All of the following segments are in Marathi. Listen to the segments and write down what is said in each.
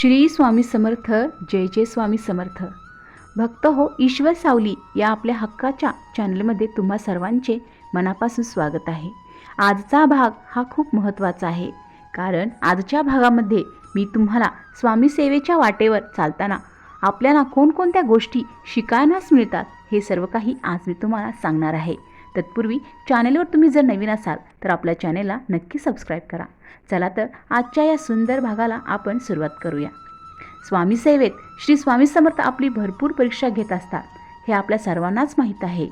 श्री स्वामी समर्थ जय जय स्वामी समर्थ. भक्त हो ईश्वर सावली या आपल्या हक्काच्या चॅनलमध्ये तुम्हा सर्वांचे मनापासून स्वागत आहे. आजचा भाग हा खूप महत्त्वाचा आहे. कारण आजच्या भागामध्ये मी तुम्हाला स्वामी सेवेच्या वाटेवर चालताना आपल्याला कोणकोणत्या गोष्टी शिकायलाच मिळतात हे सर्व काही आज मी तुम्हाला सांगणार आहे. तत्पूर्वी चॅनेलवर तुम्ही जर नवीन असाल तर आपल्या चॅनेलला नक्की सबस्क्राईब करा. चला तर आजच्या या सुंदर भागाला आपण सुरुवात करूया. स्वामी सेवेत श्री स्वामी समर्थ आपली भरपूर परीक्षा घेत असतात. हे आपल्या सर्वांनाच माहीत आहे.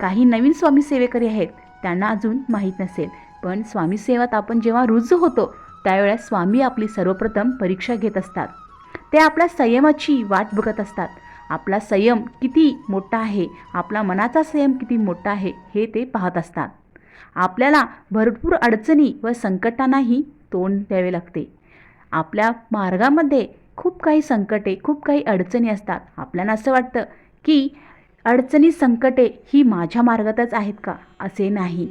काही नवीन स्वामी सेवेकरी आहेत त्यांना अजून माहीत नसेल. पण स्वामी सेवात आपण जेव्हा रुजू होतो त्यावेळेस स्वामी आपली सर्वप्रथम परीक्षा घेत असतात. ते आपल्या संयमाची वाट बघत असतात. आपला संयम किती मोठा आहे आपला मनाचा संयम किती मोठा आहे हे ते पाहत असतात. आपल्याला भरपूर अडचणी व संकटांनाही तोंड द्यावे लागते. आपल्या मार्गामध्ये खूप काही संकटे खूप काही अडचणी असतात. आपल्याला असं वाटतं की अडचणी संकटे ही माझ्या मार्गातच आहेत का? असे नाही.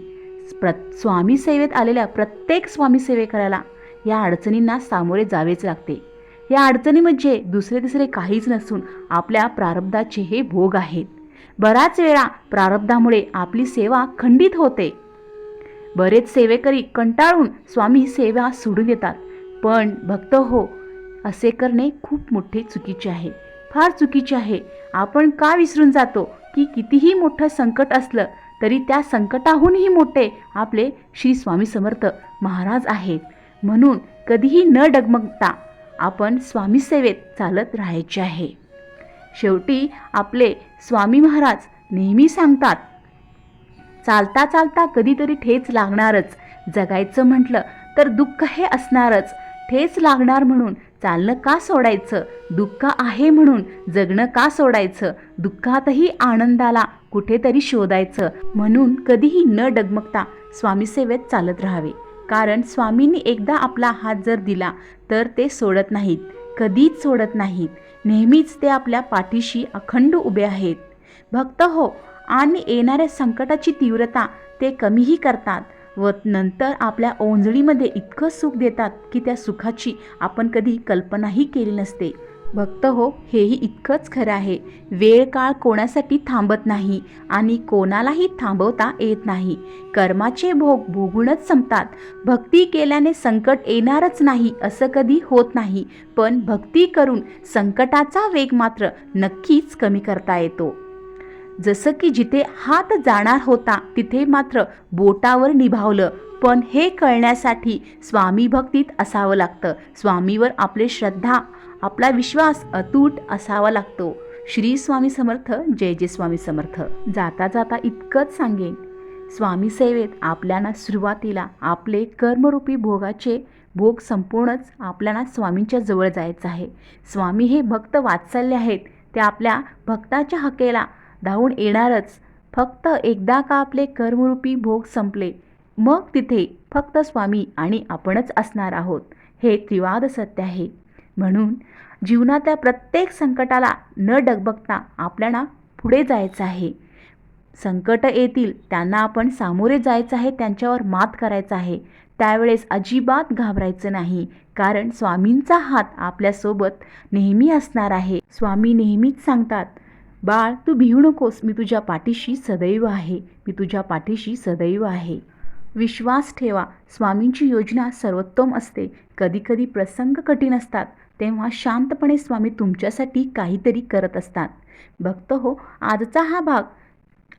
प्र स्वामी सेवेत आलेल्या प्रत्येक स्वामी सेवेकराला या अडचणींना सामोरे जावेच लागते. या अडचणी म्हणजे दुसरे तिसरे काहीच नसून आपल्या प्रारब्धाचे हे भोग आहेत. बराच वेळा प्रारब्धामुळे आपली सेवा खंडित होते. बरेच सेवेकरी कंटाळून स्वामी सेवा सोडून देतात. पण भक्त हो असे करणे खूप मोठे चुकीचे आहे. फार चुकीचे आहे. आपण का विसरून जातो की कितीही मोठं संकट असलं तरी त्या संकटाहूनही मोठे आपले श्री स्वामी समर्थ महाराज आहेत. म्हणून कधीही न डगमगता आपण स्वामीसेवेत चालत राहायचे आहे. शेवटी आपले स्वामी महाराज नेहमी सांगतात चालता चालता कधीतरी ठेच लागणारच. जगायचं म्हटलं तर दुःख हे असणारच. ठेच लागणार म्हणून चालणं का सोडायचं? दुःख आहे म्हणून जगणं का सोडायचं? दुःखातही आनंदाला कुठेतरी शोधायचं. म्हणून कधीही न डगमगता स्वामीसेवेत चालत राहावे. कारण स्वामींनी एकदा आपला हात जर दिला तर ते सोडत नाहीत. कधीच सोडत नाहीत. नेहमीच ते आपल्या पाठीशी अखंड उभे आहेत. भक्त हो आणि येणाऱ्या संकटाची तीव्रता ते कमीही करतात व नंतर आपल्या ओंजळीमध्ये इतकं सुख देतात की त्या सुखाची आपण कधी कल्पनाही केली नसते. भक्त हो हेही इतकंच खरं आहे. वेळ काळ कोणासाठी थांबत नाही आणि कोणालाही थांबवता येत नाही. कर्माचे भोग भोगूनच संपतात. भक्ती केल्याने संकट येणारच नाही असं कधी होत नाही. पण भक्ती करून संकटाचा वेग मात्र नक्कीच कमी करता येतो. जसं की जिथे हात जाणार होता तिथे मात्र बोटावर निभावलं. पण हे कळण्यासाठी स्वामी भक्तीत असावं लागतं. स्वामीवर आपले श्रद्धा आपला विश्वास अतूट असावा लागतो. श्री स्वामी समर्थ जय जय स्वामी समर्थ. जाता जाता इतकंच सांगेन. स्वामी सेवेत आपल्याला सुरुवातीला आपले कर्मरूपी भोगाचे भोग संपूर्णच आपल्याला स्वामींच्या जवळ जायचं आहे. स्वामी हे भक्त वात्सल्य आहेत. ते आपल्या भक्ताच्या हकेला धावून येणारच. फक्त एकदा का आपले कर्मरूपी भोग संपले मग तिथे फक्त स्वामी आणि आपणच असणार आहोत. हे त्रिवाद सत्य आहे. म्हणून जीवनातल्या प्रत्येक संकटाला न डगबगता आपल्याला पुढे जायचं आहे. संकट येतील त्यांना आपण सामोरे जायचं आहे त्यांच्यावर मात करायचं आहे. त्यावेळेस अजिबात घाबरायचं नाही कारण स्वामींचा हात आपल्यासोबत नेहमी असणार आहे. स्वामी नेहमीच सांगतात बाळ तू भिवू नकोस मी तुझ्या पाठीशी सदैव आहे मी तुझ्या पाठीशी सदैव आहे. विश्वास ठेवा स्वामींची योजना सर्वोत्तम असते. कधीकधी प्रसंग कठीण असतात तेव्हा शांतपणे स्वामी तुमच्यासाठी काहीतरी करत असतात. भक्त हो आजचा हा भाग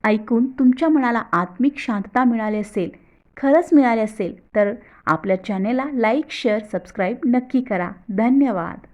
ऐकून तुमच्या मनाला आत्मिक शांतता मिळाली असेल खरंच मिळाले असेल तर आपल्या चॅनेलला लाईक शेअर सबस्क्राईब नक्की करा. धन्यवाद.